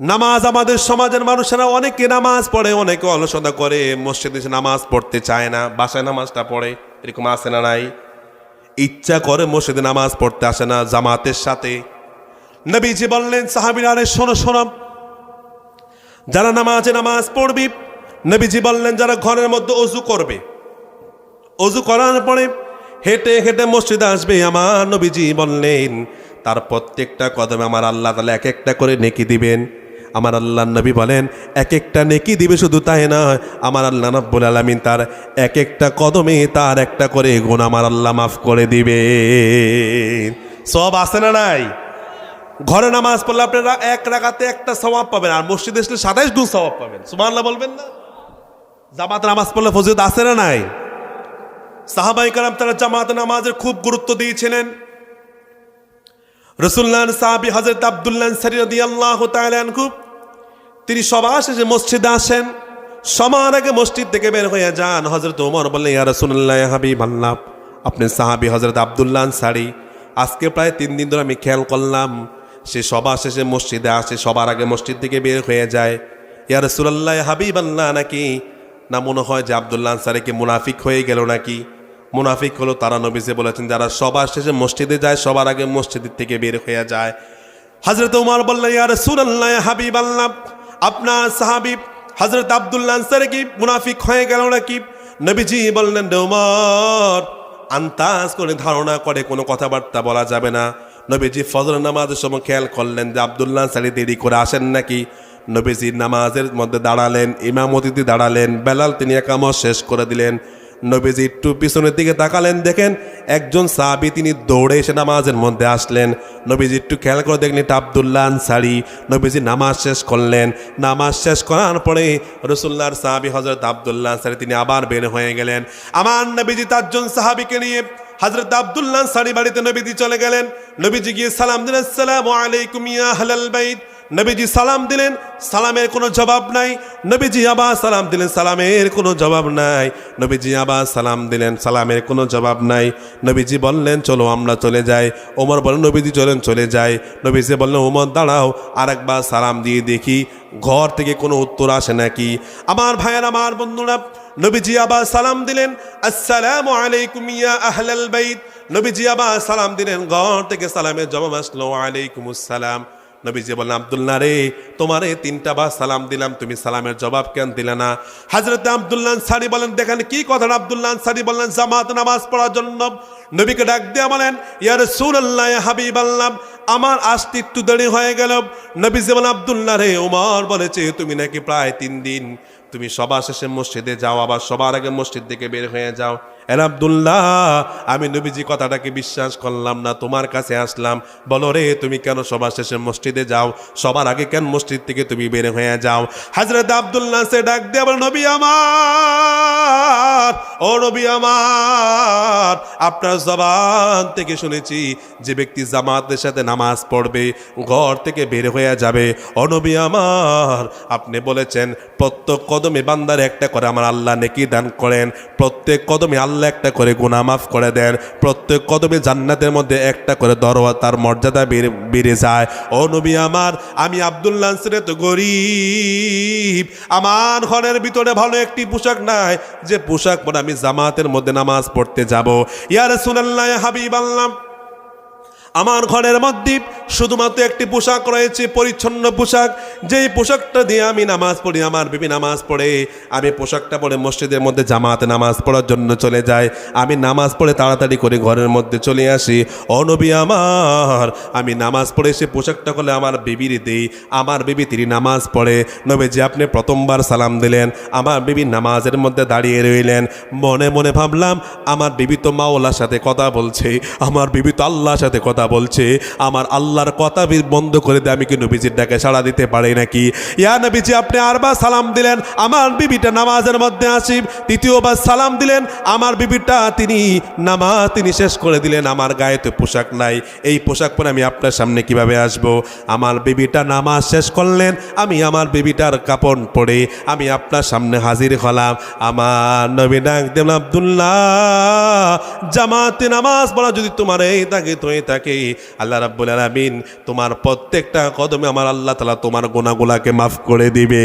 নামাজ আমাদের সমাজের মানুষেরা অনেকে নামাজ পড়ে, অনেকে অলসতা করে, মসজিদে নামাজ পড়তে চায় না, বাসায় নামাজটা পড়ে, এরকম আসে না নাই? ইচ্ছা করে মসজিদে নামাজ পড়তে আসে না, জামাতের সাথে। নবীজি বললেন, সাহাবিরা আরে শোনো শোনো। যারা নামাজে নামাজ পড়বি, নবীজি বললেন, যারা ঘরের মধ্যে অজু করবে, অজু করার পরে হেঁটে হেঁটে মসজিদে আসবে। আমার নবীজি বললেন, তার প্রত্যেকটা কদমে আমার আল্লাহ তালা এক একটা করে নেকি দিবেন। আমার আল্লাহ নবী বলেন এক একটা নেকি দিবে শুধু তাই নয়, আমার আল্লাহ নব্বুল আলমিন তার এক একটা কদমে তার একটা করে গুণ আমার আল্লাহ মাফ করে দিবে। সব আসে না নাই? ঘরে নামাজ পড়লে আপনারা এক রাখাতে একটা সবাব পাবেন, আর মসজিদে আসলে সাতাইশ গুণ সবাব পাবেন। সুমান্লা বলবেন না? জামাত নামাজ পড়লে ফজিলত আছে না নাই? সাহাবাই কালাম তারা জামাত নামাজের খুব গুরুত্ব দিয়েছিলেন। রসুল্লাহ সাহাবি হজরত আবদুল্লাহ সরিয়দি আল্লাহ খুব তিনি সবার শেষে মসজিদে আসেন। সবার আগে মসজিদ থেকে বের হয়ে যান। হজরত ওমর বললেন, ইয়া রসুল্লাহ হাবিব আল্লাহ, আপনি সাহাবি হজরত আবদুল্লাহ সারি আজকে প্রায় তিন দিন ধরে আমি খেয়াল করলাম, সে সবার শেষে মসজিদে আসে, সবার আগে মসজিদ থেকে বের হয়ে যায়। ইয়া রসুল্লাহ হাবিব আল্লাহ নাকি? না মনে হয় যে আবদুল্লাহ আনসারিকে মুনাফিক হয়ে গেল নাকি? মুনাফিক হলো তারা নবীজে বলেছেন, যারা সবার শেষে মসজিদে যায়, সবার আগে মসজিদ থেকে বের হয়ে যায়। হজরত উমার বললেন, ইয়া রাসূলুল্লাহ হাবিব আল্লাহ আপনার সাহাবিব হজরত আবদুল্লাহ আনসারে কি মুনাফিক হয়ে গেল নাকি? নবীজি বললেন ডোমার আন্তাজ করে ধারণা করে, কোনো কথাবার্তা বলা যাবে না। নবীজি ফজর নামাজের সময় খেয়াল করলেন যে আবদুল্লাহ সালি দেরি করে আসেন নাকি? নবীজি নামাজের মধ্যে দাঁড়ালেন, ইমামতিতে দাঁড়ালেন, বেলাল তিনি একামত শেষ করে দিলেন। নবীজি একটু পিছনের দিকে তাকালেন, দেখেন একজন সাহাবি তিনি দৌড়ে এসে নামাজের মধ্যে আসলেন। নবীজি একটু খেয়াল করে দেখলেন, এটা আবদুল্লাহ আনসারি। নবীজি নামাজ শেষ করলেন। নামাজ শেষ করার পরে রসুল্লাহর সাহাবি হজরত আবদুল্লাহ আনসারি, তিনি আবার বের হয়ে গেলেন। আমার নবীজি চারজন সাহাবিকে নিয়ে হজরত আবদুল্লাহ সারি বাড়িতে নবীজি চলে গেলেন। নবীজি গিয়ে সালাম দিলেন সালাম আলাইকুম ইয়া নবীজি সালাম দিলেন, সালামের কোনো জবাব নাই। নবীজি আবার সালাম দিলেন, সালামের কোনো জবাব নাই। নবীজি আবার সালাম দিলেন, সালামের কোনো জবাব নাই। নবীজি বললেন, চলো আমরা চলে যাই। ওমর বলেন নবীজি চলেন, চলে যাই। নবীজি বললেন, ওমর, দাঁড়াও, আরেকবার সালাম দিয়ে দেখি। ঘর থেকে কোনো উত্তর আসে নাকি? আমার ভাইয়ের, আমার বন্ধুরা, নবীজি আবার সালাম দিলেন, আসসালামু আলাইকুম ইয়া আহলাল বাইত। নবীজি আবার সালাম দিলেন, ঘর থেকে সালামের জবাব আসলো আলাইকুম আসসালাম। নবীজি বললেন, আবদুল্লাহ রে, তোমারে তিনটা বার সালাম দিলাম, তুমি সালামের জবাব কেন দিলে না? হাজরতে আবদুল্লাহ সারি বলেন, দেখেন কি কথা আবদুল্লাহ সারি বললেন, জামাত নামাজ পড়ার জন্য। নবীকে ডাক দিয়ে বলেন ইয়ার সুরাল্লাহ হাবিব আল্লাহ আমার আসতে একটু দেরি হয়ে গেল। নবীজি বলেন, আবদুল্লাহ রে, উমর বলেছে, তুমি নাকি প্রায় তিন দিন, তুমি সবার শেষে মসজিদে যাও, আবার সবার আগে মসজিদ থেকে বের হয়ে যাও। এর আবদুল্লাহ, আমি নবীজি কথাটাকে বিশ্বাস করলাম না, তোমার কাছে আসলাম। বলো রে, তুমি কেন সবার শেষে মসজিদে যাও? সবার আগে কেন মসজিদ থেকে তুমি বের হয়ে যাও? হাজরত আবদুল্লাহ সে ডাক দিয়ে নবী আমার, ও নবী আমার, আপনার জবান থেকে শুনেছি যে ব্যক্তি জামাতের সাথে নামাজ পড়বে, ঘর থেকে বের হয়ে যাবে। অনবী আমার, আপনি বলেছেন, প্রত্যেক কদমে বান্দার একটা করে আমার আল্লাহ নেকি দান করেন, প্রত্যেক কদমে আল্লাহ একটা করে গুনাহ মাফ করে দেন। প্রত্যেক কদমে জান্নাতের মধ্যে একটা করে দরওয়া তার মর্যাদা বেড়ে যায়। ও নবী আমার, আমি আবদুল্লাহ তো গরিব। আমার ঘরের ভিতরে ভালো একটি পোশাক নাই। যে পোশাক পরে আমি জামাতের মধ্যে নামাজ পড়তে যাব। ইয়ার সুনাল্লাহ হাবিব আল্লাহ আমার ঘরের মধ্যে শুধুমাত্র একটি পোশাক রয়েছে, পরিচ্ছন্ন পোশাক। যেই পোশাকটা দিয়ে আমি নামাজ পড়ি, আমার বিবি নামাজ পড়ে। আমি পোশাকটা পরে মসজিদের মধ্যে জামাতে নামাজ পড়ার জন্য চলে যাই। আমি নামাজ পড়ে তাড়াতাড়ি করে ঘরের মধ্যে চলে আসি। অনবী আমার, আমি নামাজ পড়ে সে পোশাকটা করলে আমার বিবির দেই। আমার বিবি তিনি নামাজ পড়ে। নবীজি আপনি প্রথমবার সালাম দিলেন। আমার বিবি নামাজের মধ্যে দাঁড়িয়ে রইলেন। মনে মনে ভাবলাম, আমার বিবি তো মাওলার সাথে কথা বলছে। আমার বিবি তো আল্লাহর সাথে কথা বলছে। আমার আল্লাহর কথা বন্ধ করে দিয়ে। আমি কি নবীজির ডাকে সাড়া দিতে পারি নাকি? ইয়া নবীজি, আপনি আরবার সালাম দিলেন। আমার বিবিটা নামাজের মধ্যে আসি। দ্বিতীয়বার সালাম দিলেন। আমার বিবিটা তিনি নামাজ তিনি শেষ করে দিলেন। আমার গায়ে তো পোশাক নাই। এই পোশাক পরে আমি আপনার সামনে কীভাবে আসব? আমার বিবিটা নামাজ শেষ করলেন। আমি আমার বিবিটার কাপড় পরে আমি আপনার সামনে হাজির হলাম। আমার নবী ডাক দিলাম আবদুল্লাহ, জামাতে নামাজ পড়া যদি তোমার এই তাকে তো থাকে, আল্লাহ রাব্বুল আলামিন তোমার প্রত্যেকটা কদমে আমার আল্লাহ তালা তোমার গোনাগুলাকে মাফ করে দিবে।